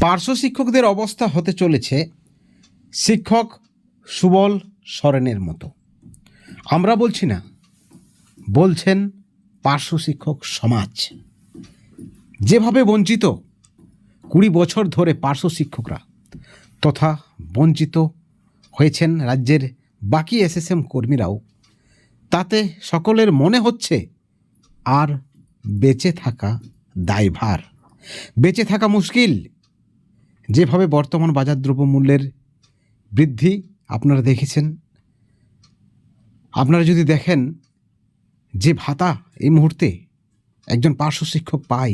পার্শ্ব শিক্ষকদের অবস্থা হতে চলেছে শিক্ষক সুবল সরেনের মতো। আমরা বলছি না, বলছেন পার্শ্ব শিক্ষক সমাজ। যেভাবে বঞ্চিত কুড়ি বছর ধরে পার্শ্ব শিক্ষকরা, তথা বঞ্চিত হয়েছেন রাজ্যের বাকি এসএসএম কর্মীরাও, তাতে সকলের মনে হচ্ছে আর বেঁচে থাকা দায়ভার। বেঁচে থাকা মুশকিল যেভাবে বর্তমান বাজার দ্রব্যমূল্যের বৃদ্ধি আপনারা দেখেছেন, আপনারা যদি দেখেন যে ভাতা এই মুহূর্তে একজন পার্শ্ব শিক্ষক পাই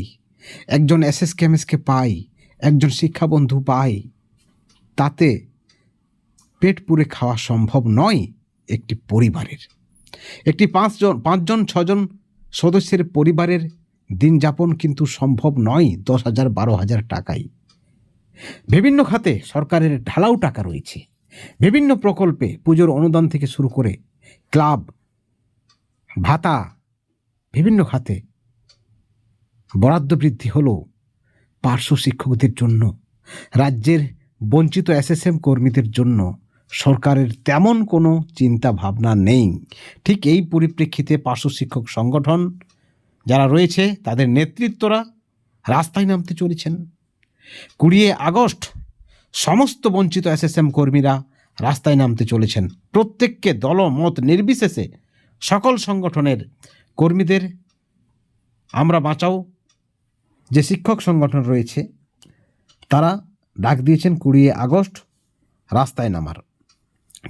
একজন এস এস কেমএসকে পায়, একজন শিক্ষাবন্ধু পাই তাতে পেট পুরে খাওয়া সম্ভব নয় একটি পরিবারের। একটি পাঁচজন পাঁচজন, ছজন সদস্যের পরিবারের দিন যাপন কিন্তু সম্ভব নয় দশ হাজার, বারো হাজার টাকায়। বিভিন্ন খাতে সরকারের ঢালাও টাকা রয়েছে। বিভিন্ন প্রকল্পে পুজোর অনুদান থেকে শুরু করে ক্লাব, ভাতা, বিভিন্ন খাতে বরাদ্দ বৃদ্ধি হলো পার্শ্ব শিক্ষকদের জন্য। রাজ্যের বঞ্চিত এসএসএম কর্মীদের জন্য সরকারের তেমন কোনো চিন্তা ভাবনা নেই। ঠিক এই পরিপ্রেক্ষিতে পার্শ্ব শিক্ষক সংগঠন যারা রয়েছে, তাদের নেতৃত্বরা রাস্তায় নামতে চলেছেন। কুড়িয়ে আগস্ট সমস্ত বঞ্চিত এসএসএম কর্মীরা রাস্তায় নামতে চলেছেন। প্রত্যেককে দলমত নির্বিশেষে সকল সংগঠনের কর্মীদের আমরা বাঁচাও। যে শিক্ষক সংগঠন রয়েছে, তারা ডাক দিয়েছেন কুড়িয়ে আগস্ট রাস্তায় নামার।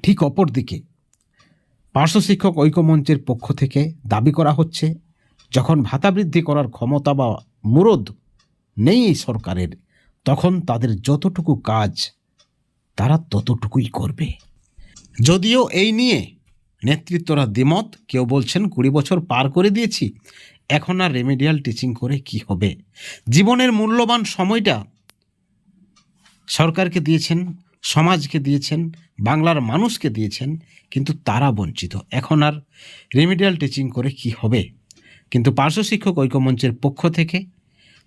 ঠিক অপর দিকে পার্শ্ব শিক্ষক ঐক্যমঞ্চের পক্ষ থেকে দাবি করা হচ্ছে, যখন ভাতা বৃদ্ধি করার ক্ষমতা বা মুরদ নেই এই সরকারের তখন তাদের যতটুকু কাজ, তারা ততটুকুই করবে। যদিও এই নিয়ে নেতৃত্বরা দ্বিমত, কেউ বলছেন কুড়ি বছর পার করে দিয়েছি, এখন আর রেমেডিয়াল টিচিং করে কি হবে? জীবনের মূল্যবান সময়টা সরকারকে দিয়েছেন, সমাজকে দিয়েছেন, বাংলার মানুষকে দিয়েছেন, কিন্তু তারা বঞ্চিত। এখন আর রেমিডিয়াল টিচিং করে কি হবে? কিন্তু পার্শ্ব শিক্ষক ঐক্যমঞ্চের পক্ষ থেকে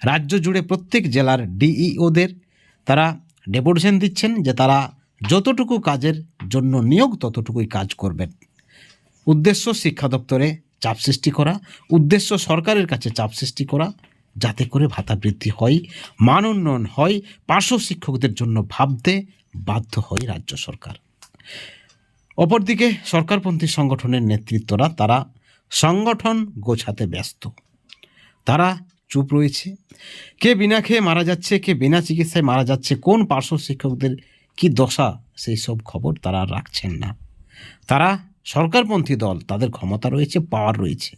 রাজ্য জুড়ে প্রত্যেক জেলার ডিইওদের তারা ডেপুটেশন দিচ্ছেন যে তারা যতটুকু কাজের জন্য নিয়োগ ততটুকুই কাজ করবেন। উদ্দেশ্য শিক্ষা দপ্তরে চাপ সৃষ্টি করা, উদ্দেশ্য সরকারের কাছে চাপ সৃষ্টি করা, যাতে করে ভাতা বৃদ্ধি হয়, মান উন্নয়ন হয়, পার্শ্ব শিক্ষকদের জন্য ভাবতে বাধ্য হয় রাজ্য সরকার। অপরদিকে সরকারপন্থী সংগঠনের নেতৃত্বরা তারা সংগঠন গোছাতে ব্যস্ত। তারা চুপ রয়েছে। কে বিনা খেয়ে মারা যাচ্ছে, কে বিনা চিকিৎসায় মারা যাচ্ছে, কোন পার্শ্ব শিক্ষকদের কি দশা, সেই সব খবর তারা রাখছেন না। তারা সরকারপন্থী দল, তাদের ক্ষমতা রয়েছে পাওয়ার রয়েছে।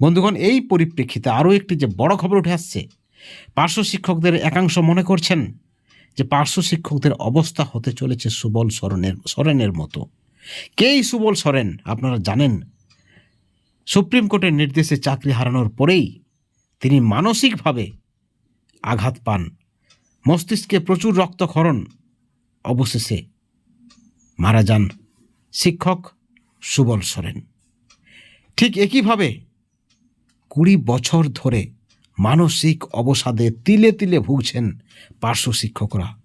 বন্ধুগণ, এই পরিপ্রেক্ষিতে আরও একটি যে বড় খবর উঠে আসছে, পার্শ্ব শিক্ষকদের একাংশ মনে করছেন যে পার্শ্ব শিক্ষকদের অবস্থা হতে চলেছে সুবল সরণের, সরেনের মতো। কেই সুবল সরেন, আপনারা জানেন? সুপ্রিম কোর্টের নির্দেশে চাকরি হারানোর পরেই তিনি মানসিকভাবে আঘাত পান। মস্তিষ্কে প্রচুর রক্তক্ষরণ। অবশেষে মারা যান শিক্ষক সুবল সরেন। ঠিক একইভাবে কুড়ি বছর ধরে মানসিক অবসাদে তিলে তিলে ভুগছেন পার্শ্ব শিক্ষকরা।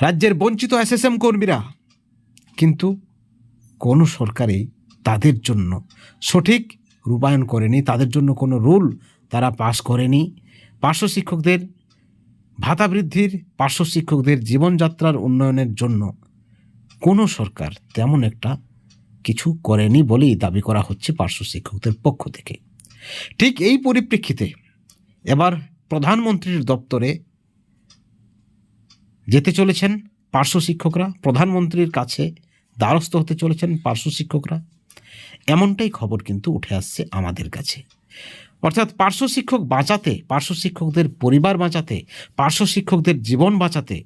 রাজ্যের বঞ্চিত এসএসএম কর্মীরা কিন্তু কোনো সরকারই তাদের জন্য সঠিক রূপায়ণ করেনি, তাদের জন্য কোনো রুল তারা পাশ করেনি। পার্শ্ব শিক্ষকদের, ভাতা বৃদ্ধির পার্শ্ব শিক্ষকদের জীবনযাত্রার উন্নয়নের জন্য কোনো সরকার তেমন একটা কিছু করেনি বলেই দাবি করা হচ্ছে পার্শ্ব শিক্ষকদের পক্ষ থেকে। ঠিক এই পরিপ্রেক্ষিতে এবার প্রধানমন্ত্রীর দপ্তরে যেতে চলেছেন পার্শ্ব শিক্ষকরা, প্রধানমন্ত্রীর কাছে দ্বারস্থ হতে চলেছেন পার্শ্ব শিক্ষকরা। এমনটাই খবর কিন্তু উঠে আসছে আমাদের কাছে। অর্থাৎ পার্শ্ব শিক্ষক বাঁচাতে, পার্শ্ব শিক্ষকদের পরিবার বাঁচাতে, পার্শ্ব শিক্ষকদের জীবন বাঁচাতে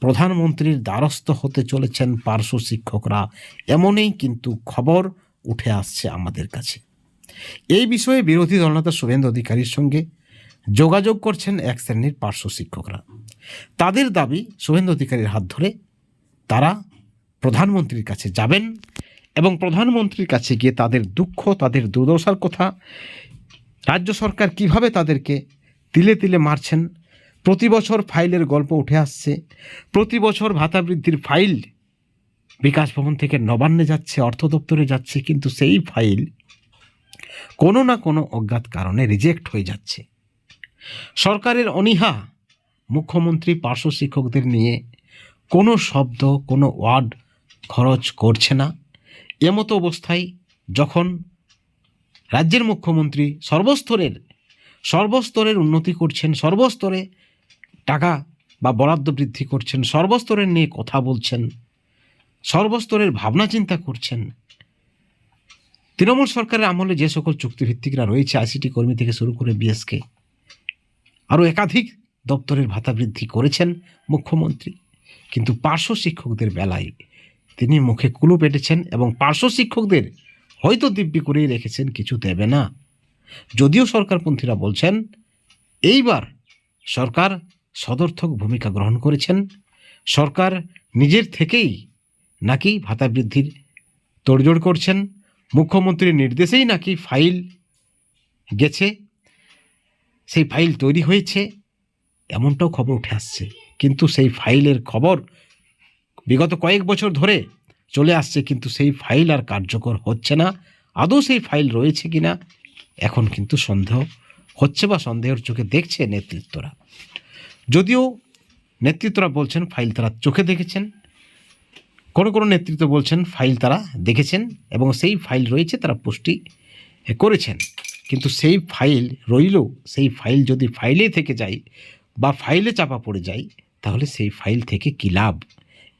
প্রধানমন্ত্রীর দ্বারস্থ হতে চলেছেন পার্শ্ব শিক্ষকরা। এমনই কিন্তু খবর উঠে আসছে আমাদের কাছে। এই বিষয়ে বিরোধী দলনেতা শুভেন্দু অধিকারীর সঙ্গে যোগাযোগ করছেন এক শ্রেণির পার্শ্ব শিক্ষকরা। তাদের দাবি, শুভেন্দু অধিকারীর হাত ধরে তারা প্রধানমন্ত্রীর কাছে যাবেন। এবং প্রধানমন্ত্রীর কাছে গিয়ে তাদের দুঃখ, তাদের দুর্দশার কথা, রাজ্য সরকার কীভাবে তাদেরকে তিলে তিলে মারছেন, প্রতি বছর ফাইলের গল্প উঠে আসছে, প্রতি বছর ভাতা বৃদ্ধির ফাইল বিকাশ ভবন থেকে নবান্নে যাচ্ছে, অর্থ দপ্তরে যাচ্ছে, কিন্তু সেই ফাইল কোনো না কোনো অজ্ঞাত কারণে রিজেক্ট হয়ে যাচ্ছে। সরকারের অনীহা মুখ্যমন্ত্রী, পার্শ্ব শিক্ষকদের নিয়ে কোনো শব্দ, কোনো ওয়ার্ড খরচ করছে না। এমতো অবস্থায় যখন রাজ্যের মুখ্যমন্ত্রী সর্বস্তরের সর্বস্তরের উন্নতি করছেন, সর্বস্তরে টাকা বা বরাদ্দ বৃদ্ধি করছেন, সর্বস্তরের নিয়ে কথা বলছেন, সর্বস্তরের ভাবনা চিন্তা করছেন, তৃণমূল সরকারের আমলে যে সকল চুক্তিভিত্তিকরা রয়েছে, আইসিটি কর্মী থেকে শুরু করে বিএসকে, আরও একাধিক দপ্তরের ভাতা বৃদ্ধি করেছেন মুখ্যমন্ত্রী। কিন্তু পার্শ্ব শিক্ষকদের বেলায় তিনি মুখে কুলু পেটেছেন এবং পার্শ্ব শিক্ষকদের হয়তো দিব্যি করেই রেখেছেন কিছু দেবে না। যদিও সরকারপন্থীরা বলছেন, এইবার সরকার সদর্থক ভূমিকা গ্রহণ করেছেন। সরকার নিজের থেকেই নাকি ভাতা বৃদ্ধির তোড়জোড় করছেন। মুখ্যমন্ত্রীর নির্দেশেই নাকি ফাইল গেছে। সেই ফাইল তৈরি হয়েছে। এমনটাও খবর উঠে আসছে। কিন্তু সেই ফাইলের খবর বিগত কয়েক বছর ধরে চলে আসছে, কিন্তু সেই ফাইল আর কার্যকর হচ্ছে না। আদৌ সেই ফাইল রয়েছে কিনা, এখন কিন্তু সন্দেহ হচ্ছে বা সন্দেহের চোখে দেখছে নেতৃত্বরা। যদিও নেতৃত্বরা বলছেন ফাইল তারা চোখে দেখেছেন, কোনো কোনো নেতৃত্ব বলছেন ফাইল তারা দেখেছেন এবং সেই ফাইল রয়েছে তারা পুষ্টি করেছেন। কিন্তু সেই ফাইল রইলেও, সেই ফাইল যদি ফাইলে থেকে যায় বা ফাইলে চাপা পড়ে যায়, তাহলে সেই ফাইল থেকে কী লাভ?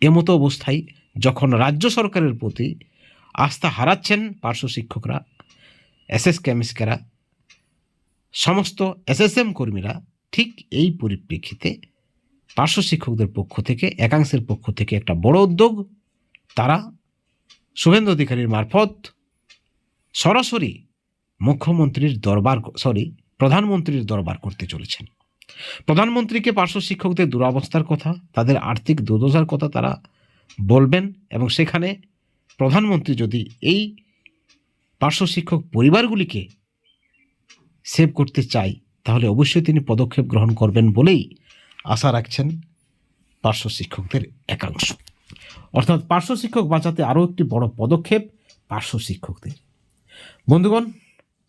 এমতো অবস্থায় যখন রাজ্য সরকারের প্রতি আস্থা হারাচ্ছেন পার্শ্ব শিক্ষকরা এসএস কেমিস্কেরা সমস্ত এসএসএম কর্মীরা, ঠিক এই পরিপ্রেক্ষিতে পার্শ্ব শিক্ষকদের পক্ষ থেকে, একাংশের পক্ষ থেকে একটা বড় উদ্যোগ, তারা শুভেন্দু অধিকারীর মারফত সরাসরি মুখ্যমন্ত্রীর দরবার, সরি, প্রধানমন্ত্রীর দরবার করতে চলেছেন। প্রধানমন্ত্রীকে পার্শ্ব শিক্ষকদের দুরবস্থার কথা, তাদের আর্থিক দুর্দশার কথা তারা বলবেন এবং সেখানে প্রধানমন্ত্রী যদি এই পার্শ্ব শিক্ষক পরিবারগুলিকে সেভ করতে চাই তাহলে অবশ্যই তিনি পদক্ষেপ গ্রহণ করবেন বলেই আশা রাখছেন পার্শ্ব শিক্ষকদের একাংশ। অর্থাৎ পার্শ্ব শিক্ষক বাঁচাতে আরও একটি বড় পদক্ষেপ পার্শ্ব শিক্ষকদের। বন্ধুগণ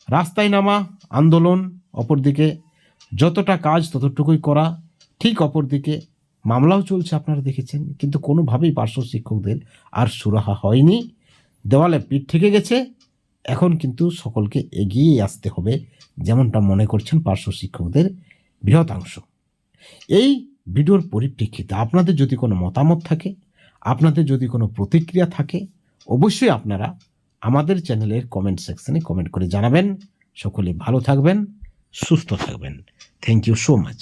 রাস্তায় নামা আন্দোলন, অপরদিকে যতটা কাজ ততটুকুই করা, ঠিক অপরদিকে মামলাও চলছে আপনারা দেখেছেন, কিন্তু কোনোভাবেই পার্শ্ব শিক্ষকদের আর সুরাহা হয়নি। দেওয়ালে পিঠ থেকে গেছে, এখন কিন্তু সকলকে এগিয়ে আসতে হবে, যেমনটা মনে করছেন পার্শ্ব শিক্ষকদের বৃহতাংশ এই ভিডিওর পরিপ্রেক্ষিতে আপনাদের যদি কোনো মতামত থাকে, আপনাদের যদি কোনো প্রতিক্রিয়া থাকে, অবশ্যই আপনারা আমাদের চ্যানেলের কমেন্ট সেকশনে কমেন্ট করে জানাবেন। সকলে ভালো থাকবেন। সুস্থ থাকবেন থ্যাংক ইউ সো মাচ